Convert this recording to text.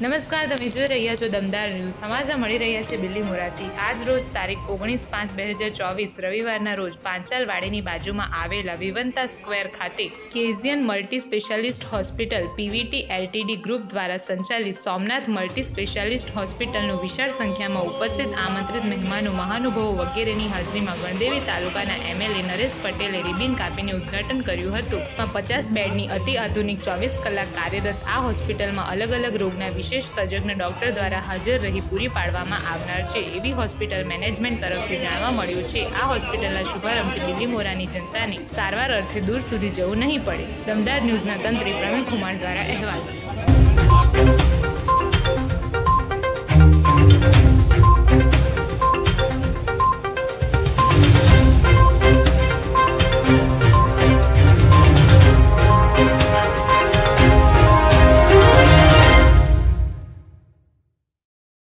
નમસ્કાર, તમે જોઈ રહ્યા છો દમદાર ન્યૂઝ. સમાચાર મળી રહ્યા છે બિલ્લી મોરાથી આજ રોજ તારીખ ઓગણીસ પાંચ બે હજાર ચોવીસ, રવિવારના રોજ પાંચાલવાડીની બાજુમાં આવેલા વિવંતા સ્ક્વેર ખાતે કેઝિયન multi specialist hospital, PVT LTD group દ્વારા સંચાલિત સોમનાથ મલ્ટી સ્પેશિયાલિસ્ટ હોસ્પિટલનું વિશાળ સંખ્યામાં ઉપસ્થિત આમંત્રિત મહેમાનો, મહાનુભાવો વગેરેની હાજરીમાં ગણદેવી તાલુકાના એમએલએ નરેશ પટેલે રિબિન કાપીને ઉદ્ઘાટન કર્યું હતું. પચાસ બેડની અતિ આધુનિક ચોવીસ કલાક કાર્યરત આ હોસ્પિટલમાં અલગ અલગ રોગના વિશેષ તજજ્ઞ ડોક્ટર દ્વારા હાજર રહી પૂરી પાડવામાં આવનાર છે. એવી હોસ્પિટલ મેનેજમેન્ટ તરફથી જાણવા મળ્યું છે. આ હોસ્પિટલના શુભારંભથી બિલ્લીમોરાની જનતાને સારવાર અર્થે દૂર સુધી જવું નહીં પડે. દમદાર ન્યૂઝના તંત્રી પ્રવીણ કુમાર દ્વારા અહેવાલ